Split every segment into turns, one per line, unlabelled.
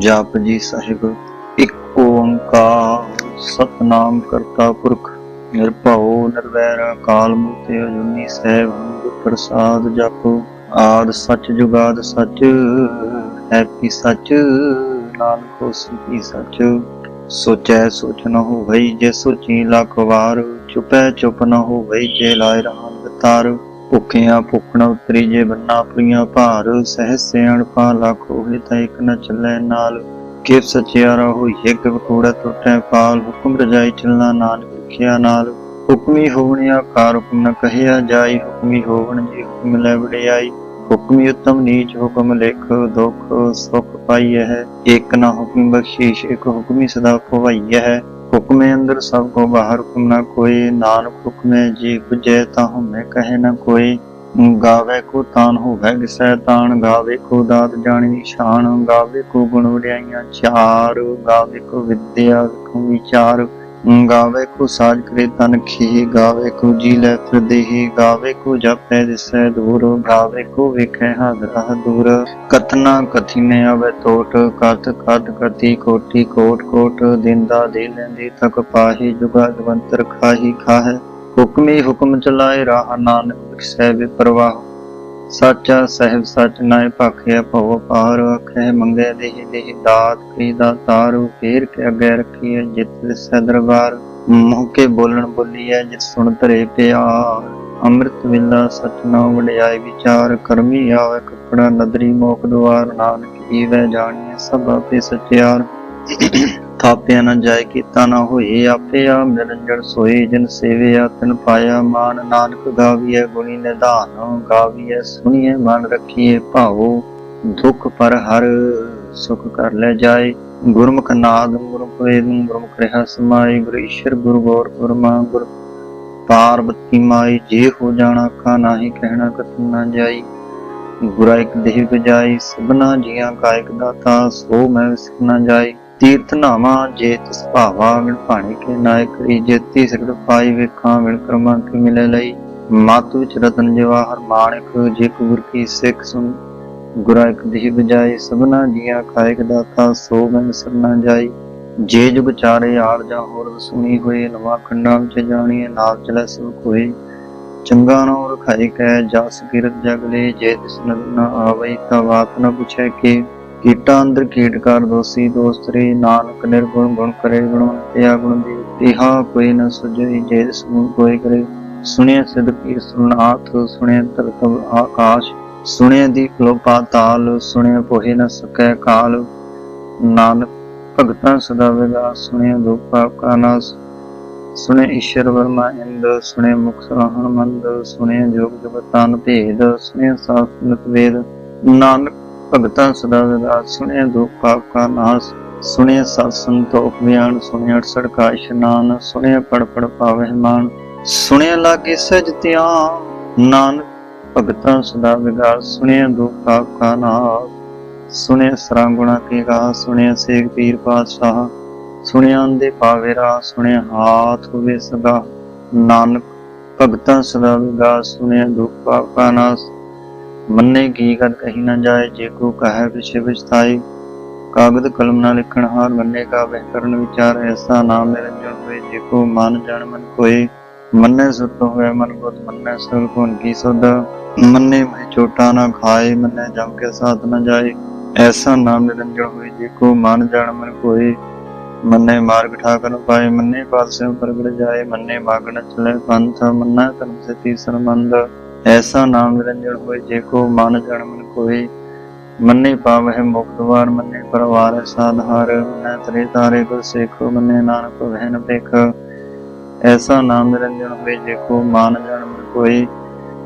ਜਪ ਜੀ ਸਾਹਿਬ, ਇੱਕ ਓੰਕਾਰ, ਸਤਨਾਮ ਕਰਤਾ ਪੁਰਖ, ਨਿਰਭਉ ਨਿਰਵੈਰ ਅਕਾਲ ਮੂਰਤ ਅਜੂਨੀ ਸਹਿਬ ਪ੍ਰਸਾਦ ਜਪ, ਆਦ ਸੱਚ ਜੁਗਾਦ ਸੱਚ, ਹੈ ਕੀ ਸੱਚ, ਨਾਨਕ ਹੋਸੀ ਕੀ ਸੱਚ, ਸੋਚੈ ਸੋਚ ਨ ਹੋਵਈ ਜੇ ਸੋਚੀ ਲੱਖ ਵਾਰ, ਚੁਪੈ ਚੁਪ ਨ ਹੋਵਈ ਜੇ ਲਾਇ ਰਹਾਨ ਵਿਤਾਰ ਭੁੱਖਿਆਂ ਭੁੱਖਣ ਉਤਰੀ ਜੇ ਬੰਨਾ ਪ੍ਰੀਆਂ ਭਾਰ ਸਹਿ ਸਿਆਣ ਪਾ ਲੱਖ ਹੋਏ ਤਾਂ ਇੱਕ ਨ ਚੱਲੇ ਨਾਲ। ਕਿ ਸਚਿਆਰਾ ਹੋਈਏ ਕਿ ਵਕੂੜਾ ਟੁੱਟੈ ਪਾਲ ਹੁਕਮ ਰਜਾਈ ਚੱਲਣਾ ਨਾਨਕ ਲਿਖਿਆ ਨਾਲ। ਹੁਕਮੀ ਹੋਵਣਿਆ ਕਾਰ ਹੁਕਮ ਨ ਕਹਿਆ ਜਾਈ, ਹੁਕਮੀ ਹੋਵਣ ਜੀ ਹੁਕਮ ਲੈ ਵਡਿਆਈ। ਹੁਕਮੀ ਉਤਮ ਨੀਚ ਹੁਕਮ ਲਿਖ, ਦੁਖ ਸੁਖ ਪਾਈਐ ਹੈ। ਇੱਕ ਨਾ ਹੁਕਮ ਬਖਸ਼ੀਸ਼, ਇੱਕ ਹੁਕਮੀ ਸਦਾ ਭਵਾਈਐ ਹੈ। ਹੁਕਮੇ ਅੰਦਰ ਸਭ ਕੋ ਬਾਹਰ ਹੁਕਮ ਨਾ ਕੋਈ, ਨਾਨਕ ਹੁਕਮੇ ਜੀ 부ਜੈ ਤਾਂ ਹਮੇ ਕਹੇ ਨਾ ਕੋਈ। ਗਾਵੇ ਕੋ ਤਾਨ ਹੋਵੇ ਕਿਸੈ ਤਾਨ, ਗਾਵੇ ਕੋ ਦਾਤ ਜਾਣੀ ਸ਼ਾਨ ਗਾਵੇ ਕੋ ਗੁਣ ਵਡਿਆਈਆਂ ਚਾਰ, ਗਾਵੇ ਕੋ ਵਿਦਿਆ ਕੋ ਵਿਚਾਰ। ਗਾਵੇ ਕੋ ਸਾਜ ਕਰੇ ਤਨ ਖੀ, ਗਾਵੇ ਕੋ ਜੀ ਲੈ ਫਿਰ ਦੇਹੀ ਗਾਵੇ ਕੋ ਜਪੈ ਦਿਸੈ ਦੂਰ, ਗਾਵੇ ਕੋ ਵੇਖੈ ਹਾਦਰਾ ਦੂਰ। ਕਥਨਾ ਕਥੀ ਆਵੇ ਟੋਟ ਕਤ ਕਤ ਕਤੀ ਕੋਟੀ ਕੋਟ ਕੋਟ, ਦਿੰਦਾ ਦੇ ਲੈਂਦੀ ਤਕ ਪਾਹੀ, ਜੁਗਾ ਜਵੰਤਰ ਖਾਹੀ ਖਾਹੈ। ਹੁਕਮੀ ਹੁਕਮ ਚਲਾਏ ਰਾਹ ਨਾਨਕ ਸਹਿ ਵਿਪਰਵਾਹ ਸਾਚਾ ਸਹਿਬ ਸਚ ਨਾਇ ਭਾਖਿਆ ਭਉ ਪਾਰ ਅਖੇ ਮੰਗੇ ਦੇਹ ਦੇਹ ਦਾਤ ਕਰੀ ਦਾ ਫੇਰ ਕੇ ਅਗੇ ਰੱਖੀਏ ਜਿਤ ਸੈ ਦਰਬਾਰ। ਮੂੰਹ ਕੇ ਬੋਲਣ ਬੋਲੀਐ ਜਿਤ ਸੁਣ ਧਰੇ ਪਿਆਰ। ਅੰਮ੍ਰਿਤ ਵੇਲਾ ਸਚ ਵਡਿਆਈ ਵਿਚਾਰ, ਕਰਮੀ ਆਵੇ ਕਪੜਾ ਨਦਰੀ ਮੋਖ ਦੁਆਰ। ਨਾਨਕ ਈਵੈ ਜਾਣੀਏ ਸਭ ਆਪੇ ਸਚਿਆਰ। ਥਾਪਿਆ ਨਾ ਜਾਏ, ਕੀਤਾ ਨਾ ਹੋਏ ਆਪੇ ਆ ਨਿਰੰਜਨ ਸੋਏ, ਜਿਨ ਸੇਵਿਆ ਤਨ ਪਾਇਆ ਮਾਨ ਨਾਨਕ ਗਾਵੀਐ, ਗੁਣੀ ਨਿਧਾਨ ਗਾਵੀਐ, ਸੁਣੀਐ ਮਨ ਰੱਖੀਐ ਭਾਉ ਦੁਖ ਪਰ ਹਰ ਸੁਖ ਕਰ ਲੈ ਜਾਏ। ਗੁਰਮੁਖ ਨਾਦ, ਗੁਰਮੁਖ ਵੇਦ, ਗੁਰਮੁਖ ਰਹਾ ਸਮਾਈ ਗੁਰ ਈਸ਼ਰ, ਗੁਰ ਗੌਰ ਗੁਰਮਾ ਗੁਰ ਪਾਰਬਤੀ ਮਾਈ ਜੇ ਹੋ ਜਾਣਾ ਕਾ ਨਾਹੀ ਕਹਿਣਾ ਕਤਨ ਨਾ ਜਾਈ। ਗੁਰਾ ਇੱਕ ਦੇਹ ਗਜਾਈ ਸਭਨਾ ਜੀਆਂ ਕਾਇਕ ਦਾਤਾ, ਸੋ ਮੈਂ ਵਿਸਕ ਨਾ ਜਾਈ ਤੀਰਥ ਨਾਵਾ ਜੇ ਤਿਸ ਭਾਵਾ ਮਿਲ ਭਾਣੇ ਕੇ ਨਾਇਕ ਕਰੀ ਜੇਤੀ ਸਿਕੜ ਪਾਈ ਵੇਖਾਂ ਮਿਲ ਕਰਮਾਂ ਕੀ ਮਿਲੇ ਲਈ। ਮਤ ਵਿੱਚ ਰਤਨ ਜਵਾਹਰ ਮਾਣਕ, ਜੇ ਗੁਰ ਕੀ ਸਿੱਖ ਸੁਣ, ਗੁਰਾ ਇੱਕ ਦੇਹ ਗਜਾਈ ਸਭਨਾ ਜੀਆਂ ਕਾਇਕ ਦਾਤਾ, ਸੋ ਮੈਂ ਵਿਸਕ ਜਾਈ। ਜੇ ਜੁਗ ਚਾਰੇ ਆਲ ਜਾਂ ਹੋਰ ਸੁਣੀ ਹੋਏ, ਨਵਾਂ ਖੰਡਾਂ ਵਿੱਚ ਜਾਣੀਏ, ਨਾਲ ਚਲੇ ਸਭ ਕੋਈ ਚੰਗਾ ਨਾ ਰਖਾਈ ਕੈ, ਜਸ ਕਿਰਤ ਜਗਲੇ ਜੇ ਤਿਸ ਨਦਰ ਨਾ ਆਵੇ ਤਾਂ ਬਾਤ ਨਾ ਪੁੱਛੈ ਕਿ। ਕੀਟਾਂ ਅੰਦਰ ਕੀਟ ਕਰ ਦੋਸੀ ਦੋਸਤਰੀ ਨਾਨਕ ਨਿਰਗੁਣ ਗੁਣ ਕਰੇ ਗੁਣਵੰਤਿਆ ਗੁਣ ਦੀ ਤਿਹਾ ਕੋਈ ਨ ਸੁਝਈ ਜੇ ਸਮੂਹ ਕੋਈ ਕਰੇ। ਸੁਣਿਆ ਸਿਧ ਕੀ ਸੁਨਾਥ ਸੁਣਿਆ ਧਰਤਵ ਆਕਾਸ਼। ਸੁਣਿਆ ਦੀ ਫਲੋ ਪਾਤਾਲ ਸੁਣਿਆ ਪੋਹੇ ਨ ਸਕੈ ਕਾਲ। ਨਾਨਕ ਭਗਤਾਂ ਸਦਾ ਵਿਗਾ ਸੁਣਿਆ ਦੁਖ ਕਾ ਨਾਸ। ਸੁਣੇ ਈਸ਼ਰ ਵਰਮਾ ਇੰਦ ਸੁਣੇ ਮੁਖ ਸਲਾਹਣ ਮੰਦ ਸੁਣੇ ਜੋਗ ਜਗਤਾਨ ਭੇਦ ਸੁਣੇ ਸਾਸਨਤ ਵੇਦ। ਨਾਨਕ ਭਗਤਾਂ ਸਦਾ ਵਿਗਾ ਸੁਣਿਆ ਦੁਖ ਪਾਪ ਕਾ ਨਾਸ ਸੁਣੇ ਸਤ ਸੰਤੋਖ ਬਿਆਨ ਸੁਣੇ 68 ਕਾ ਇਸ਼ਨਾਨ ਸੁਣੇ ਪੜ ਪੜ ਪਾਵਹਿ ਮਾਨ ਸੁਣੇ ਲਾਗੇ ਸਜ ਧਿਆਨ, ਨਾਨਕ ਭਗਤਾਂ ਸਦਾ ਵਿਗਾ ਸੁਣੇ ਦੁਖ ਪਾਪ ਕਾ ਨਾਸ ਸੁਣੇ ਸਰਾਂ ਗੁਣਾ ਕੀ ਗਾ ਸੁਣੇ ਸੇਖ ਪੀਰ ਪਾਤਸ਼ਾਹ, ਸੁਣਿਆ ਦੇ ਪਾਵੇ ਰਾ ਸੁਣਿਆ ਹਾਥ ਹੋਵੇ ਸਦਾ, ਨਾਨਕ ਭਗਤਾਂ ਸਦਾ ਵਿਗਾ ਸੁਣਿਆ ਦੁਖ ਪਾਪ ਕਾ ਨਾਸ ਮੰਨੇ ਕੀ ਕਰ ਕਹੀ ਨਾ ਜਾਏ, ਜੇ ਕੋ ਕਹੈ ਵਿਛੇ ਵਿਚਤਾਈ ਕਾਗਦ ਕਲਮ ਨਾਲ ਲਿਖਣ ਹਾਰ ਮੰਨੇ ਕਾ ਵਹਿ ਵਿਚਾਰ, ਐਸਾ ਨਾਮ ਨਿਰੰਜਨ ਹੋਏ, ਜੇ ਕੋ ਮਨ ਜਾਣ ਮਨ ਕੋਏ, ਮੰਨੇ ਸੁਤ ਹੋਏ ਮਨ ਬੁੱਧ ਮੰਨੇ ਸੁਰ ਕੋਨ ਕੀ ਸੁਧ, ਮੰਨੇ ਮੈਂ ਚੋਟਾ ਨਾ ਖਾਏ, ਮੰਨੇ ਜਮ ਕੇ ਸਾਥ ਨਾ ਜਾਏ, ਐਸਾ ਨਾਮ ਨਿਰੰਜਨ ਹੋਏ, ਜੇ ਕੋ ਮਨ ਜਾਣ ਮਨ ਕੋਏ, ਮੰਨੇ ਮਾਰਗ ਠਾਕਰ ਪਾਏ, ਮੰਨੇ ਪਾਸੇ ਪ੍ਰਗਟ ਜਾਏ, ਮੰਨੇ ਮਾਗਣ ਚਲੇ ਪੰਥ, ਮੰਨਾ ਧਰਮ ਸੇ ਤੀਸਰ ਮੰਦ ਐਸਾ ਨਾਮ ਨਿਰੰਜਨ ਹੋਏ, ਜੇ ਕੋ ਮਨ ਜਨ ਮਨ ਮੰਨੇ ਪਾਵਹਿ ਮੁਕਤ ਮੰਨੇ ਪਰਵਾਰ ਸਾਧਾਰ ਮੰਨੇ ਤਰੇ ਤਾਰੇ ਕੋ ਸੇਖੋ, ਮੰਨੇ ਨਾਨਕ ਵਹਿਨ ਦੇਖ ਐਸਾ ਨਾਮ ਨਿਰੰਜਨ ਹੋਏ, ਜੇ ਕੋ ਮਾਨ ਜਨ ਮਨ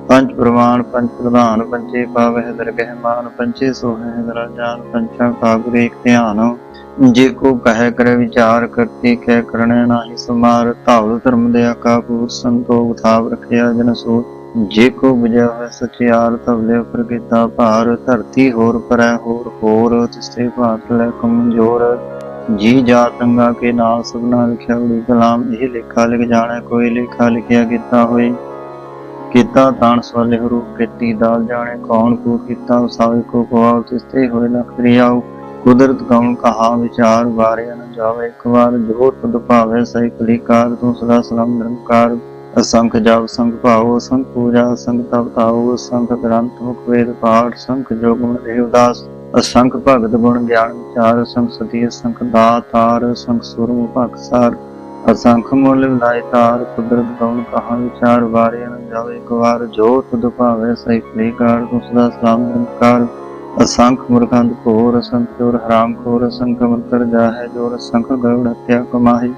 ਪੰਜ ਪ੍ਰਮਾਣ ਪੰਜ ਪ੍ਰਧਾਨ ਪੰਚੇ ਪਾਵਹਿ ਦਰਗਹਿ ਮਾਨ ਪੰਚੇ ਸੋਹੈ ਦਰਾ ਜਾਨ, ਪੰਚਾਂ ਕਾ ਧਿਆਨ। ਜੇ ਕੋ ਕਹਿ ਕਰੇ ਵਿਚਾਰ ਕਰਤੀ ਕਹਿ ਕਰਣੇ ਨਾਹੀ ਸਮਾਰ ਧਾਵ ਧਰਮ ਦੇ ਆਕਾ ਪੂਰ ਸੰਤੋਖ ਥਾਵ ਰਖਿਆ ਜਨ ਸੋ ਜੇ ਕੋ ਬੁਝਿਆ ਹੋਇ ਸਚਿਆਰ ਤਵਲੇ ਉਪਰ ਕੀਤਾ ਭਾਰ, ਧਰਤੀ ਹੋਰ ਪਰੈ ਹੋਰ ਹੋਰ ਤਿਸਤੇ ਭਾਤ ਲੈ ਕਮਜ਼ੋਰ। ਜੀ ਜਾਤ ਅੰਗਾ ਕੇ ਨਾਲ ਸਭਨਾ ਲਿਖਿਆ ਉੜੀ ਕਲਾਮ, ਇਹ ਲੇਖਾ ਲਿਖ ਜਾਣੈ, ਕੋਈ ਲੇਖਾ ਲਿਖਿਆ ਕੀਤਾ ਹੋਏ। ਕੀਤਾ ਤਾਣ ਸਵਾਲੇ ਰੂਪ ਕੀਤੀ ਦਾਲ ਜਾਣੇ, ਕੌਣ ਕੋ ਕੀਤਾ ਸਾਵੇ ਕੋ ਕਵਾਉ ਤਿਸਤੇ ਹੋਏ ਲਖ ਰਿਆਉ ਕੁਦਰਤ ਕਉਣ ਕਹਾ, ਵਿਚਾਰ ਵਾਰਿਆ ਨ ਜਾਵੇ, ਇੱਕ ਵਾਰ ਜੋ ਤੁਧ ਭਾਵੇ ਸਹੀ ਕਲੀਕਾਰ ਤੂੰ ਸਦਾ ਸਲਾਮ ਨਿਰੰਕਾਰ। ਅਸੰਖ ਜਪ ਸੰਖ ਭਾਉ, ਅਸੰਖ ਪੂਜਾ ਅਸੰਖ ਤਪ ਤਾਉ, ਅਸੰਖ ਗ੍ਰੰਥ, ਮੁਖ ਵੇਦ, ਪਾਠ, ਸੰਖ ਜੋਗ ਮਨ ਦੇਵਦਾਸ ਅਸੰਖ ਭਗਤ ਗੁਣ ਗਿਆਨ ਵਿਚਾਰ, ਅਸੰਖ ਸਤੀ, ਅਸੰਖ ਦਾਤਾਰ ਅਸੰਖ ਸੁਰਮ ਭਗਸਾਰ ਅਸੰਖ ਮੁੱਲ ਲਾਇ ਤਾਰ, ਕੁਦਰਤ ਕਉਣ ਕਹਾ ਵਿਚਾਰ, ਵਾਰਿਆ ਨ ਜਾਵੇ ਇੱਕ ਵਾਰ, ਜੋ ਤੁਧ ਭਾਵੇ ਸਹੀ ਕਲੀਕਾਰ ਤੂੰ ਸਦਾ ਸਲਾਮ ਨਿਰੰਕਾਰ, ਅਸੰਖ ਮੁਰਖੰਦ ਘੋਰ, ਅਸੰਖ ਚੋਰ ਹਰਾਮ ਖੋਰ, ਅਸੰਖ ਮੰਤਰ ਜਾਹੇ, ਜੋਰ ਅਸੰਖ ਗਰੁੜ ਹੱਤਿਆ ਕਮਾਹੀ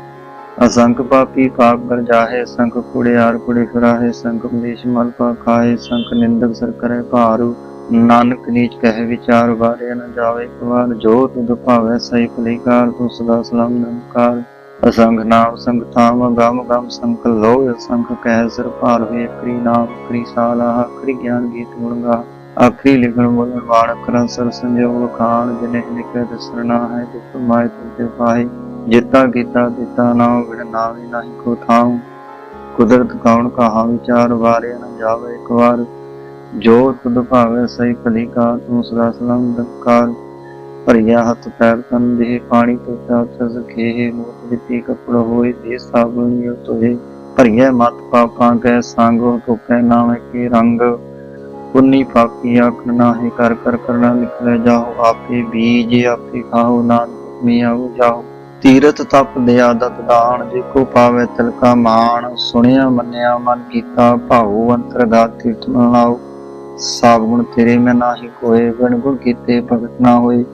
ਅਸੰਖ ਪਾਪੀ ਪਾਪ ਕਰ ਜਾਹੇ ਅਸੰਖ ਕੁੜਿਆਰ ਕੁੜੀ ਫਿਰਾਹੇ ਸੰਖ ਮਲੇਸ਼ ਮਲ ਪਾ ਖਾਏ ਸੰਖ ਨਿੰਦਕ ਸਰ ਕਰੇ ਭਾਰੂ। ਨਾਨਕ ਨੀਚ ਕਹੇ ਵਿਚਾਰ ਵਾਰੇ ਨ ਜਾਵੇ ਇੱਕ ਜੋ ਤੁਧ ਭਾਵੇ ਸਹੀ ਭਲੀਕਾਰ ਤੂੰ ਸਦਾ ਸਲਾਮ ਨਮਕਾਰ। ਅਸੰਖ ਨਾਮ ਸੰਖ ਥਾਮ ਗਮ ਗਮ ਸੰਖ ਲੋ ਅਸੰਖ ਕਹਿ ਸਿਰ ਭਾਰ ਹੋਏ ਕਰੀ ਨਾਮ ਕਰੀ ਸਾਲਾ ਕਰੀ ਗਿਆਨ ਗੀਤ ਗੁਣਗਾ ਆਖਰੀ ਲਿਖਣ ਬੋਲਣ ਵਾਣ ਅੱਖਰਾਂ ਸਰ ਸੰਜੋਗ ਖਾਨ ਜਿਨੇ ਲਿਖੇ ਦਸਰਨਾ ਹੈ ਜਿਤ ਮਾਇ ਤੇ ਪਾਹੀ। ਜਿਤਾ ਕੀਤਾ ਦਿੱਤਾ ਨਾ ਵਿਣ ਨਾਵੇਂ ਨਹੀਂ ਕੋ ਥਾਉ। ਕੁਦਰਤ ਕੌਣ ਕਹਾ ਵਿਚਾਰ ਵਾਰਿਆ ਨ ਜਾਵੇ ਇੱਕ ਵਾਰ। ਜੋ ਤੁਧ ਭਾਵੇ ਸਹੀ ਭਲੀ ਕਾ ਤੂੰ ਸਦਾ ਸਲਾਮ ਦਕਾਰ ਭਰੀਆ ਹੱਥ ਪੈਰ ਤਨ ਦੇ ਪਾਣੀ ਤੋਂ ਚਾਚ ਸਖੇ ਮੋਤ ਦਿੱਤੀ ਕਪੜ ਹੋਏ ਦੇ ਸਾਬੁਨ ਤੋਏ ਭਰੀਆ ਮਤ ਪਾਪਾਂ ਕੈ ਸੰਗੋ ਤੁਪੈ ਨਾਵੇਂ ਕੀ ਰੰਗ। ਪੁੰਨੀ ਪਾਪੀ ਆਖਣ ਨਾਹੀ ਕਰ ਕਰ ਕਰਨਾ ਲਿਖਲੇ ਜਾਓ ਆਪੇ ਬੀਜ, ਆਪੇ ਖਾਓ ਨਾਨਕ, ਮੀਆਓ ਜਾਓ ਤੀਰਤ ਤਪ ਦਿਆ ਦਤ ਦਾਨ, ਜੇ ਕੋ ਪਾਵੇ ਤਿਲਕਾ ਮਾਨ ਸੁਣਿਆ, ਮੰਨਿਆ, ਮਨ ਕੀਤਾ, ਭਾਉ ਅੰਤਰਗਤ ਤੀਰਥ ਨ ਲਾਓ। ਸਭ ਗੁਣ ਤੇਰੇ ਮੈਂ ਨਾਹੀ ਕੋਏ ਗੁਣ ਗੁਣ ਕੀਤੇ ਭਗਤ ਨਾ ਹੋਏ।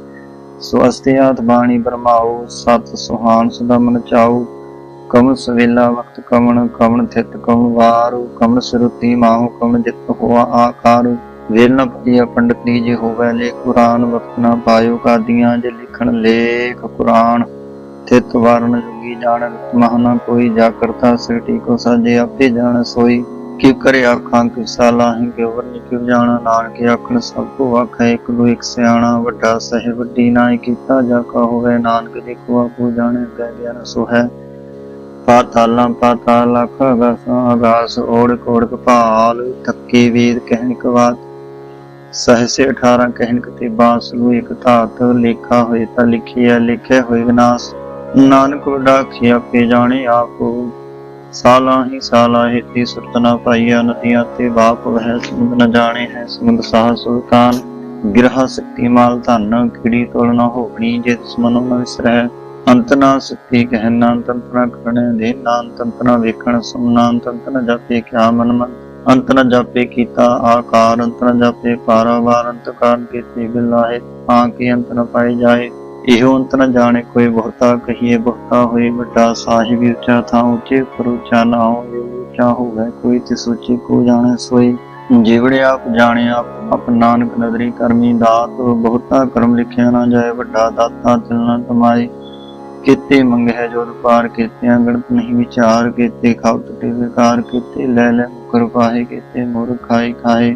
ਸੋ ਅਸਤਿਆਤ ਬਾਣੀ ਬਰਮਾਓ, ਸਤ ਸੁਹਾਨ ਸਦਾ ਮਨ ਚਾਓ। ਕਮਨ ਸਵੇਲਾ ਵਕਤ ਕਮਨ ਕਮਨ ਥਿਤ ਕਮਨ ਵਾਰੂ। ਕਮਨ ਸਰੂਤੀ ਮਾਹੂ ਕਮਨ ਜਿਤ ਹੋਆ ਆਕਾਰ। ਵੇਲ ਨ ਪਈਆ ਪੰਡਤ ਨੀ ਜੇ ਹੋਵੇ ਲੇ ਕੁਰਾਨ, ਵਕਤ ਨਾ ਪਾਇਓ ਕਾਦੀਆਂ, ਜੇ ਲਿਖਣ ਲੇਖ ਕੁਰਾਨ। ਥਿਤ ਵਰਨ ਜੁਗੀ ਜਾਣ, ਮਹਨਾ ਕੋਈ ਜਾ ਕਰਤਾ ਸਿਟੀ ਕੋ ਸਾਜੇ, ਆਪੇ ਜਾਣ ਸੋਈ। ਕਿ ਕਰੇ ਆਖਾਂ ਕਿਸਾ ਲਾਹੀਂ ਕਿ ਹੋਰ ਨਿਕਲ ਜਾਣਾ? ਨਾਨਕ ਆਖਣ, ਸਭ ਕੋ ਆਖੇ, ਇੱਕ ਨੂੰ ਇੱਕ ਸਿਆਣਾ, ਵੱਡਾ ਸਹਿ ਵੱਡੀ ਨਾਹੀ ਕੀਤਾ ਜਾ ਕਾ ਹੋਵੇ। ਨਾਨਕ ਜੀ ਕੋ ਆਪੂ ਜਾਣੇ, ਕਹਿ ਗਿਆ ਸੋ ਹੈ। ਪਾਤਾਲਾਂ ਪਾਤਾਲ ਲਖ ਅਗਾਸਾਂ ਅਗਾਸ ਓੜਕ ਓੜਕ ਭਾਲ ਤੱਕੀ ਵੇਦ ਕਹਿਣ ਕਵਾਤ ਸਹਸੇ 18 ਕਹਿਣ ਕਤੇ ਬਾਸਲੂ ਇਕ ਧਾਤ, ਲੇਖਾ ਹੋਏ ਤਾਂ ਲਿਖਿਆ ਲਿਖੇ ਹੋਏ ਵਿਨਾਸ਼। ਨਾਨਕ ਵਡਾ ਖਿਆ ਪੇ ਜਾਣੇ ਆਪੋ। ਸਾਲਾਂ ਹੀ ਸਾਲਾਂ ਹਿੱਤੀ ਸੁਰਤ ਨਾ ਪਾਈਆ ਨਦੀਆਂ ਤੇ ਬਾਪ ਵਹਿ ਸਮੁੰਦ ਨ ਜਾਣੇ ਹੈ ਸਮੁੰਦ ਸਾਹ ਸੁਲਤਾਨ। ਗਿਰਹਾ ਸ਼ਕਤੀ ਮਾਲ ਧਨ ਕਿੜੀ ਤੋਲ ਨਾ ਹੋਣੀ ਜੇ ਦੁਸ਼ਮਨੋਂ ਨ ਵਿਸਰੈ। ਅੰਤ ਨਾ ਸਿੱਧੀ ਕਹਿ ਨਾਨ ਤੰਤਨਾ ਕਰਣੇ ਦੇ ਨਾਨ ਤੰਤਨਾ ਵੇਖਣ ਸੁਨਾਨ ਤੰਤਨਾ ਜਾਪੇ ਕਿਆ ਮਨ ਮਨ। ਅੰਤ ਨ ਜਾਪੇ ਕੀਤਾ ਆਕਾਰ, ਅੰਤ ਨ ਜਾਪੇ ਪਾਰਾਵਾਰ ਅੰਤ ਕਾਰਨ ਕੀਤੇ ਬਿਲਾਹੇ ਤਾਂ ਕਿ ਅੰਤ ਨ ਪਾਏ ਜਾਏ। ਇਹੋ ਅੰਤ ਨ ਜਾਣੇ, ਕੋਈ ਬਹੁਤਾ ਕਹੀਏ, ਬਹੁਤਾ ਹੋਏ, ਵੱਡਾ ਸਾਹਿਬ ਉੱਚਾ ਥਾਂ ਉੱਚੇ ਪਰ ਉੱਚਾ ਨਾ ਹੋਵੇ, ਉੱਚਾ ਹੋਵੇ, ਕੋਈ ਤੇ ਸੋਚੇ, ਕੋ ਜਾਣੇ ਸੋਈ ਜਿਵੜੇ ਆਪ ਜਾਣੇ, ਆਪ ਆਪ ਨਾਨਕ ਨਦਰੀ ਕਰਮੀ ਦਾਤ, ਬਹੁਤਾ ਕਰਮ ਲਿਖਿਆ ਨਾ ਜਾਏ, ਵੱਡਾ ਦਾਤਾ ਤਿਲਨਾ ਤਮਾਈ ਕੀਤੇ ਮੰਗਹਿ ਜੋ ਪਾਰ ਕੀਤਿਆਂ ਗਣਤ ਨਹੀਂ ਵਿਚਾਰ, ਕੀਤੇ ਖਾਉ ਟੁੱਟੇ ਵਿਕਾਰ, ਕੀਤੇ ਲੈ ਲੈ ਮੁਕਰ ਪਾਹੇ ਕੀਤੇ ਮੁਰ ਖਾਏ ਖਾਏ।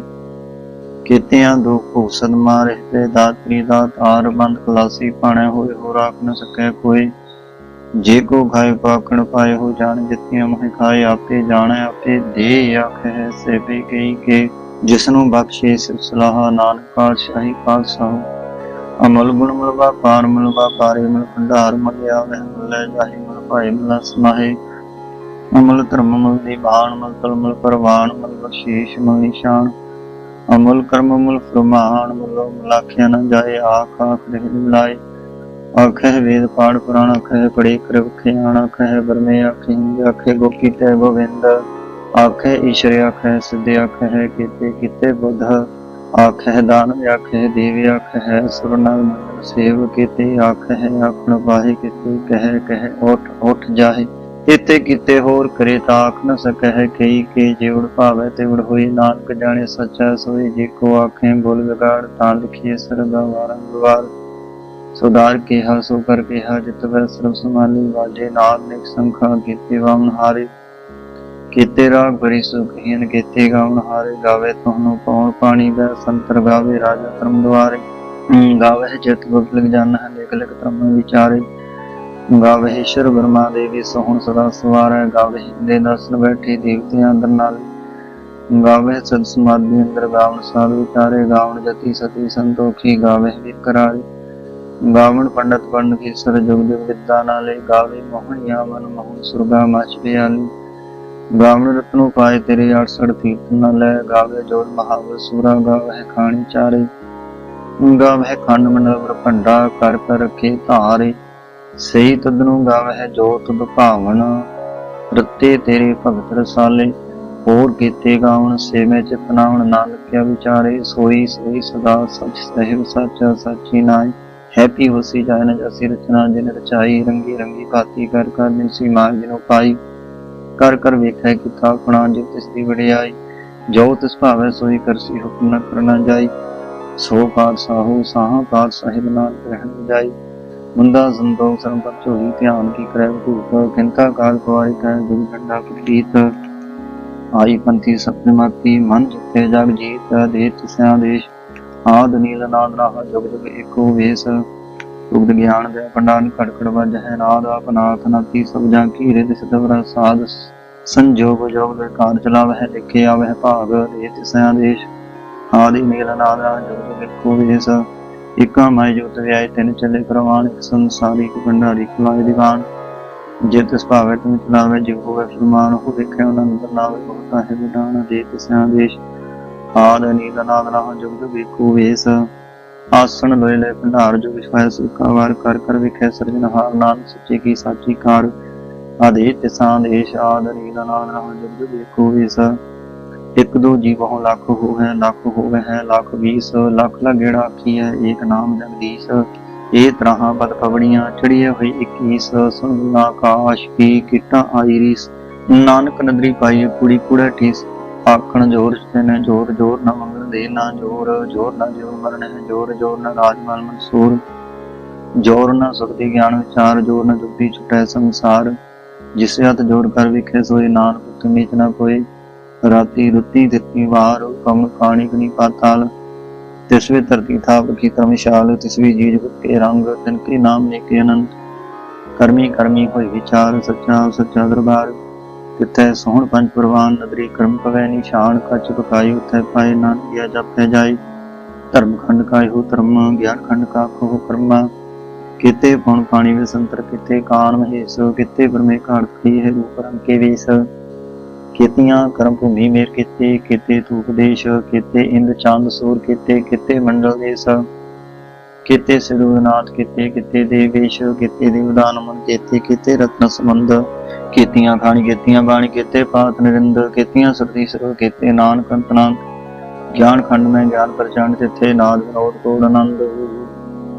ਕੀਤਿਆਂ ਦੁਖ ਭੂਸਦ ਮਾਰੇ ਤੇ ਦਾਤਰੀ ਦਾਤ ਆਰ ਬੰਦ ਖਲਾਸੀ ਪਾਣੇ ਹੋਏ ਹੋ ਰਾਖ ਨ ਸਕੈ ਕੋਈ। ਜੇ ਕੋ ਖਾਏ ਪਾਕਣ ਪਾਏ ਹੋ ਜਾਣ, ਜਿਤਿਆਂ ਮਹਿ ਖਾਏ, ਆਪੇ ਜਾਣੈ, ਆਪੇ ਦੇ ਆਖੈ ਸੇ ਬੇ ਕੇ ਜਿਸ ਨੂੰ ਬਖਸ਼ੇ ਸਿਲਸਿਲਾ ਨਾਨਕ ਪਾਤਸ਼ਾਹੀ ਪਾਤਸ਼ਾਹ ਅਮਲ ਗੁਣ ਮਲ ਵਪਾਰ ਮਲ ਵਪਾਰੇ ਮਲ, ਭੰਡਾਰ ਮਲ ਆਵੇ ਮਲ ਲੈ ਮਲ, ਭਾਏ ਮਲ ਸਮਾਹੇ ਅਮਲ ਧਰਮ ਮਲ ਦੀ ਬਾਣ ਮਲ, ਤਲ ਮਲ ਪਰਵਾਨ ਮਲ ਬਖਸ਼ੀਸ਼ ਮਲ ਨਿਸ਼ਾਨ ਅਮਲ ਕਰਮ ਮਲ ਫਰਮਾਨ ਮਲ ਮਲਾਖਿਆ ਨ ਜਾਏ, ਆਖ ਆਖ ਦੇ ਲਾਏ। ਆਖੇ ਵੇਦ ਪਾੜ ਪੁਰਾਣ ਆਖੇ ਪੜੇ ਕਰ ਆਣ ਆਖੇ ਬਰਮੇ ਆਖੇ ਆਖੇ ਗੋਪੀ ਤੇ ਗੋਵਿੰਦ। ਆਖੇ ਈਸ਼ਰ ਆਖੇ ਸਿੱਧ ਆਖੇ ਕੀਤੇ ਕੀਤੇ ਬੁੱਧ। ਆਖੇ ਦਾਨ ਆਖੇ ਦੇਵ ਆਖੇ ਸੁਰਨਾਮ ਮੰਡਲ ਸੇਵ ਕੀਤੇ ਆਖੇ ਆਖਣ ਪਾਹੇ ਕੀਤੇ, ਕਹਿ ਕਹਿ ਉਠ ਉਠ ਜਾਹੇ। ਇਤੇ ਕੀਤੇ ਹੋਰ ਕਰੇ ਤਾਂ ਨ ਸਕੈ ਕਈ ਕੇ ਜਿਵੜ ਭਾਵੇ ਤੇ ਉੜ ਹੋਈ ਨਾਨਕ ਜਾਣੇ ਸੱਚਾ ਸੋਈ ਜੇ ਕੋ ਆਖੇ ਬੋਲ ਵਿਗਾੜ, ਤਾਂ ਲਿਖੀਏ ਸਰਦਾ ਵਾਰੰਗਵਾਰ ਸੁਧਾਰ ਕਿਹਾ, ਸੋ ਕਰ ਕਿਹਾ, ਜਿਤ ਵੈ ਸਰਬ ਸਮਾਲੀ ਵਾਜੇ। ਨਾਲ ਨਿਕ ਸੰਖਾ ਕੀਤੇ ਵਾਮਨ ਹਾਰੇ, ਕੀਤੇ ਰਾਗ ਬਰੀ ਸੁਖੀਨ ਕੀਤੇ ਗਾਉਣ ਹਾਰੇ। ਗਾਵੇ ਤੁਹਾਨੂੰ ਪਉਣ ਪਾਣੀ ਦਾ ਸੰਤਰ ਗਾਵੇ ਰਾਜਾ ਧਰਮ ਦੁਆਰੇ। ਗਾਵੇ ਜਿਤ ਗੁਪਤ ਲਿਖ ਜਾਨ ਹੈ ਧਰਮ ਵਿਚਾਰੇ। ਗਾਵੇ ਈਸ਼ਰ ਦੇਵੀ ਸੋਹਣ ਸਦਾ ਸਵਾਰੈ ਗਾਵੇ ਦੇ ਦਰਸ਼ਨ ਬੈਠੀ ਦੇਵਤਿਆਂ ਅੰਦਰ ਨਾਲ। ਗਾਵੇ ਸਦ ਸਮਾਧੀ ਅੰਦਰ ਗਾਵਨ ਸਾਧ ਵਿਚਾਰੇ ਗਾਵਨ ਜਤੀ ਸਤੀ ਸੰਤੋਖੀ ਗਾਵੇ ਵਿਕਰਾਰੇ ਗਾਵਣ ਪੰਡਤ ਪੰਡ ਕੀ ਸਰ ਜੁਗ ਜੁਗ ਨਾਲੇ। ਗਾਵੇ ਮੋਹਣਿਆ ਮਨ ਮੋਹਨ ਸੁਰਗਾ ਮਚ ਪਿਆਲੀ। ਗਾਵਣ ਰਤਨੋ ਪਾਏ ਤੇਰੇ 68 ਤੀਰਥ ਨ ਲੈ ਗਾਵੇ ਜੋੜ ਮਹਾਵਰ ਸੂਰਾ। ਗਾਵੇ ਖਾਣੀ ਚਾਰੇ। ਗਾਵੇ ਖੰਡ ਮੰਡਲ ਭੰਡਾ। ਕਰ ਕਰ ਰਖੇ ਧਾਰੇ। ਸਹੀ ਤਦਨੂ ਗਾਵੇ ਜੋਤ ਦੁਭਾਵਨ ਰਤੇ ਤੇਰੇ ਭਗਤ ਰਸਾਲੇ। ਹੋਰ ਕੀਤੇ ਗਾਵਣ ਸੇਵੇਂ ਚ ਪਨਾਵਣ, ਨਾਨਕਿਆ ਵਿਚਾਰੇ, ਸੋਈ ਸੋਈ ਸਦਾ, ਸਚ ਸਹਿਬ, ਸੱਚ, ਸਾਚੀ ਨਾਈ ਹੈਪੀ ਹੋਸੀ ਜਾਇ ਜਸੀ ਰਚਨਾ, ਜਿਨ ਰਚਾਈ, ਰੰਗੀ ਰੰਗੀ ਭਾਤੀ, ਕਰ ਕਰ ਨਿਸੀ ਮਾਰ ਜਿਨੋ ਪਾਈ। ਕਰ ਕਰ ਵੇਖੈ ਕੀਤਾ ਆਪਣਾ, ਜੋ ਤਿਸ ਦੀ ਵਡਿਆਈ। ਜੋ ਤਿਸ ਭਾਵੈ ਸੋਈ ਕਰਸੀ, ਹੁਕਮ ਨ ਕਰਨਾ ਜਾਈ। ਸੋ ਪਾਤ ਸਾਹੂ ਸਾਹਾ ਪਾਤ ਸਾਹਿਬ ਨਾਲ ਰਹਿਣ ਜਾਈ। ਮੁੰਦਾ ਸੰਤੋਖ ਸਰਮ ਝੋਲੀ ਧਿਆਨ ਕੀ ਕਰੈ ਭੂਪ ਕਿੰਤਾ ਕਾਲ ਕੁਆਰੀ ਕੈ ਗੁਰੂ ਠੰਡਾ ਪ੍ਰਤੀਤ ਆਈ ਪੰਥੀ ਸਪਨੇ ਮਨ ਜਿਤੇ ਜਗ ਜੀਤ, ਦੇ ਤਿਸਿਆ ਦੇਸ਼। ਆਦ ਨੀਲ ਨਾਦ ਰਾਹ, ਜੁਗ ਜੁਗ ਏਕੋ ਵੇਸ। ਉਗਦ ਗਿਆਨ ਦੇ ਪੰਡਾਨ ਖੜਕੜ ਵੱਜ ਹੈ ਨਾਦ ਆਪਨਾਥ ਨਾਤੀ ਸਭ ਜਾਂ ਕੀ ਰਿਦ ਸਤਵਰ ਸਾਧ। ਸੰਜੋਗ ਜੋਗ ਦੇ ਕਾਰ ਚਲਾਵ ਹੈ ਲਿਖੇ ਭਾਗ, ਦੇ ਤਿਸਿਆ ਦੇਸ਼। ਆਦਿ ਨੀਲ ਨਾਦ ਰਾਹ, ਜੁਗ ਜੁਗ ਏਕੋ ਵੇਸ। ਇਕਾ ਮਾਇ ਜੋਤ ਵਿਆਇ ਤਿਨ ਚੱਲੇ ਪ੍ਰਵਾਨ ਸੰਸਾਰੀ ਕੋ ਭੰਡਾਰੀ ਖਲਾਏ ਦੀਵਾਨ। ਜੇ ਤਿਸ ਭਾਵੇ ਤੁਮ ਚਲਾਵੇ ਜਿਵ ਹੋਵੇ ਫਰਮਾਨ ਹੋ ਵੇਖਿਆ ਅਨੰਦ ਨਾਵੇ ਬਹੁਤਾ ਹੈ ਵਿਡਾਨ ਦੇ ਤਿਸਿਆ ਦੇਸ਼ ਆਦ ਨੀਲ ਨਾਦ ਰਾਹ ਜੁਗ ਜੁਗ ਵੇਸ। ਆਸਣ ਲੋਏ ਲੈ ਭੰਡਾਰ ਜੋ ਵਿਸ਼ਵਾਸ ਸੁਖਾ ਵਾਰ ਕਰ ਕਰ ਵਿਖੇ ਸਿਰਜਣਹਾਰ ਨਾਨਕ ਸੱਚੇ ਕੀ ਸਾਚੀ ਕਾਰ। ਆਦੇ ਤਿਸਾਂ ਦੇਸ਼ ਆਦ ਨੀਲ ਨਾਦ ਰਾਹ ਜੁਗ ਜੁਗ ਵੇਸ। ਇੱਕ ਦੋ ਜੀ ਲੱਖ ਹੋਵੇ ਲੱਖ ਹੋਵੇ ਹੈ, ਲੱਖ ਵੀਸ, ਲੱਖ ਲਾ ਗੇੜਾ ਏਕ ਨਾਮ ਜਗਦੀਸ਼। ਇਹ ਤਰ੍ਹਾਂ ਬਦ ਪਵੜੀਆਂ ਚੜੀਏ ਹੋਈ 21 ਸੁਨਨਾ ਆਕਾਸ਼ ਕੀ ਕਿਟਾ ਆਈ ਨਾਨਕ ਨਦਰੀ ਪਾਈ ਕੁੜੀ ਕੁੜਾ ਠੀਸ, ਆਖਣ ਜੋਰ ਨੇ ਜੋਰ ਜੋਰ ਨਾ ਮੰਗਣ ਦੇ ਨਾ ਜੋਰ ਜੋਰ ਨਾ ਜੋਰ ਮਰਨ ਹੈ ਜੋਰ ਜੋਰ ਨਾ ਰਾਜਮਲ ਮਨਸੂਰ। ਜੋਰ ਨਾ ਸੁਖਦੀ ਗਿਆਨ ਵਿਚਾਰ, ਜੋਰ ਨਾ ਜੁਗਤੀ ਛੁਟੈ ਸੰਸਾਰ। ਜਿਸੇ ਹੱਥ ਜੋੜ ਕਰ ਵਿਖੇ ਸੋਏ, ਨਾਨਕ ਤੁਮ ਨੀਚ ਨਾ ਕੋਈ ਰਾਤੀ ਰੁੱਤੀ ਦਿੱਤੀ ਵਾਰ ਕਮ ਕਾਣੀ ਕਨੀ ਪਾਤਾਲ। ਤਿਸਵੇ ਧਰਤੀ ਥਾਪ ਕੀ ਧਰਮਸ਼ਾਲ ਤਿਸਵੀ ਜੀਜ ਕੇ ਰੰਗ, ਤਿਨ ਕੇ ਨਾਮ ਨੇ ਕੇ ਅਨੰਤ। ਕਰਮੀ ਕਰਮੀ ਹੋਈ ਵਿਚਾਰ, ਸੱਚਾ ਸੱਚਾ ਦਰਬਾਰ। ਤਿੱਥੈ ਸੋਹਣ ਪੰਜ ਪ੍ਰਵਾਨ, ਨਦਰੀ ਕਰਮ ਪਵੈ ਨਿਸ਼ਾਨ, ਕਚ ਪਕਾਈ ਉਥੈ ਪਾਏ ਨਾਨਕਿਆ ਜਪੈ ਜਾਈ ਧਰਮ ਖੰਡ ਕਾਇ ਹੋ ਧਰਮ, ਗਿਆਨ ਖੰਡ ਕਾ ਕੋ ਕਰਮਾ ਕਿਤੇ ਪੁਣ ਪਾਣੀ ਵੇ ਸੰਤਰ ਕਿਤੇ ਕਾਨ ਮਹੇਸ਼, ਕਿਤੇ ਬਰਮੇ ਘਾਟ ਕੀ ਹੈ ਰੂਪ ਰੰਗ ਕੇ ਵੇਸ। ਕੀਤੀਆਂ, ਕਰਮ ਭੂਮੀ ਮੇਰ ਕੀਤੇ ਕੀਤੇ ਤੂਪ ਦੇਸ਼, ਕੀਤੇ ਇੰਦ ਚੰਦ ਸੂਰ ਕੀਤੇ ਕੀਤੇ ਮੰਡਲ ਦੇਸ, ਕੀਤੇ ਸਿਰੂਨਾਥ ਕੀਤੇ ਕੀਤੇ ਦੇਵੇਸ਼ ਕੀਤੇ ਦੇਵਦਾਨ ਮਨ ਕੀਤੇ ਕੀਤੇ ਰਤਨ ਸੰਬੰਧ, ਕੀਤੀਆਂ ਖਾਣੀ, ਕੀਤੀਆਂ ਬਾਣੀ, ਕੀਤੇ ਪਾਤ ਨਿਰਿੰਦ, ਕੀਤੀਆਂ ਸਰਦੀ ਸਰੋ ਕੀਤੇ ਨਾਨਕ ਅੰਤਨਾੰਤ ਗਿਆਨ ਖੰਡ ਮੈਂ ਗਿਆਨ ਪ੍ਰਚੰਡ ਤਿੱਥੇ, ਨਾਦ ਵਿਨੋਦ ਕੋੜ ਆਨੰਦ।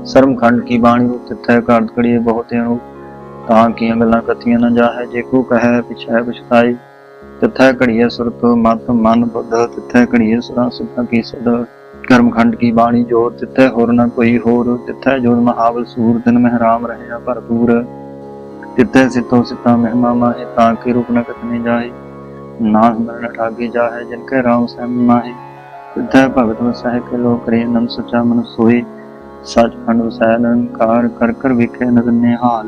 ਸਰਮ ਖੰਡ ਕੀ ਬਾਣੀ ਰੂਪ ਤਿੱਥੈ, ਘਾਟ ਕੜੀਏ ਬਹੁਤ ਅਨੂ ਤਾਂ ਕੀਆਂ ਗੱਲਾਂ ਕਥੀਆਂ ਨਾ ਜਾਹੈ, ਜੇ ਕੋ ਕਹੈ, ਪਿਛੈ ਪਛਤਾਈ। ਤਿੱਥੈ ਘੜੀਏ ਸੁਰਤ ਮਤ, ਮਨ ਬੁੱਧ ਤਿੱਥੈ ਘੜੀਏ ਸੁਰਾ ਸੁਤਾ ਕੀ ਸਦ। ਕਰਮ ਕੀ ਬਾਣੀ ਜੋਰ ਤਿੱਥੈ ਹੋਰ ਨਾ ਕੋਈ ਹੋਰ। ਤਿੱਥੈ ਜੋਰ ਮਹਾਵਲ ਸੂਰ ਦਿਨ ਮਹਿਰਾਮ ਰਹਿਆ ਭਰਪੂਰ। ਤਿੱਥੈ ਸਿਤੋ ਸਿਤਾ ਮਹਿਮਾ ਮਾਹੇ ਤਾਂ ਕੀ ਰੂਪ ਨ ਕਥਨੇ ਜਾਏ। ਨਾਮ ਮਰਨ ਠਾਗੇ ਜਾਹੇ, ਜਿਨ ਕੈ ਰਾਮ ਸਹਿਮ ਮਾਹੇ। ਤਿੱਥੈ ਭਗਤ ਵਸਹਿ, ਕੇ ਲੋਕ ਰੇ ਨਮ ਸਚਾ ਮਨ ਸੋਏ ਸਚ ਖੰਡ ਵਸੈ ਨਿਰੰਕਾਰ, ਕਰ ਕਰ ਵਿਖੇ ਨਦਨੇ ਹਾਲ।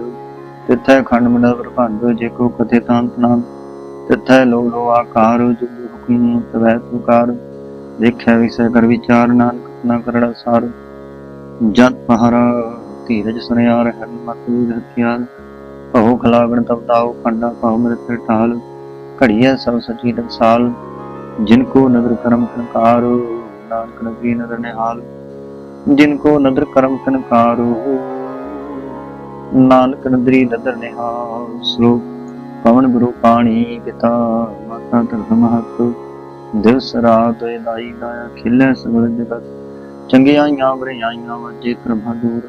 ਤਿੱਥੈ ਖੰਡ ਮੰਡਲ ਪ੍ਰਭੰਡ, ਜੇ ਕੋ ਕਥੇ ਤਾਂਤ ਨਾਮ ਤਿੱਥੈ ਲੋ ਆਕਾਰ ਜੁਗ ਹੁਕਮ ਤਵੈ ਤੁਕਾਰ ਦੇਖਿਆ ਵਿਸੈ ਕਰ ਵਿਚਾਰ, ਨਾਨਕ ਨਾ ਕਰੜਾ ਸਾਰ। ਜਤ ਪਹਰਾ ਧੀਰਜ ਸੁਨਿਆਰ ਹੈ ਮਤੂ ਹਥਿਆਰ। ਭਉ ਖਲਾਗਣ ਤਬ ਤਾਉ ਖੰਡਾ, ਭਉ ਮ੍ਰਿਤ ਟਾਲ ਘੜੀਐ ਸਭ ਸਚੀ ਦਸਾਲ ਜਿਨ ਕੋ ਨਦਰ ਕਰਮ ਸੰਕਾਰ ਨਾਨਕ ਨਬੀ ਨਦਰ ਨਿਹਾਲ। ਜਿਨ ਕੋ ਨਦਰ ਕਰਮ ਸੰਕਾਰ ਨਾਨਕ ਨਦਰੀ ਨਦਰ ਨਿਹਾਲ। ਸਲੋਕ ਪਵਨ ਗੁਰੂ ਪਾਣੀ ਪਿਤਾ, ਮਾਤਾ ਧਰਤ ਮਹਤ ਦਿਵਸ ਰਾਤ ਦਾਈ ਦਾਇਆ ਖਿਲੇ ਸਗਲ ਜਗਤ ਚੰਗਿਆਈਆਂ ਬਰਿਆਈਆਂ ਵਜੇ ਪ੍ਰਭਾ ਦੂਰ,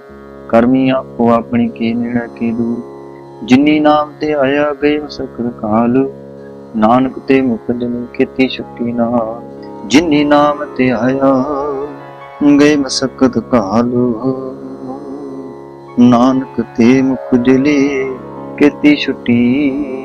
ਕਰਮੀ ਆਪੋ ਆਪਣੀ ਕੀ ਨੇੜੇ ਕੀ ਦੂਰ। ਜਿਨੀ ਨਾਮ ਤੇ ਆਇਆ ਗਏ ਸਕਰ ਕਾਲ, ਨਾਨਕ ਤੇ ਮੁਖ ਜਨ ਕੀਤੀ ਸ਼ਕਤੀ ਨਾਲ ਜਿਨੀ ਨਾਮ ਤੇ ਆਇਆ ਗਏ ਮਸਕਤ ਕਾਲ, ਨਾਨਕ ਤੇ ਮੁਖ ਜਲੇ ਕੀਤੀ ਛੁੱਟੀ।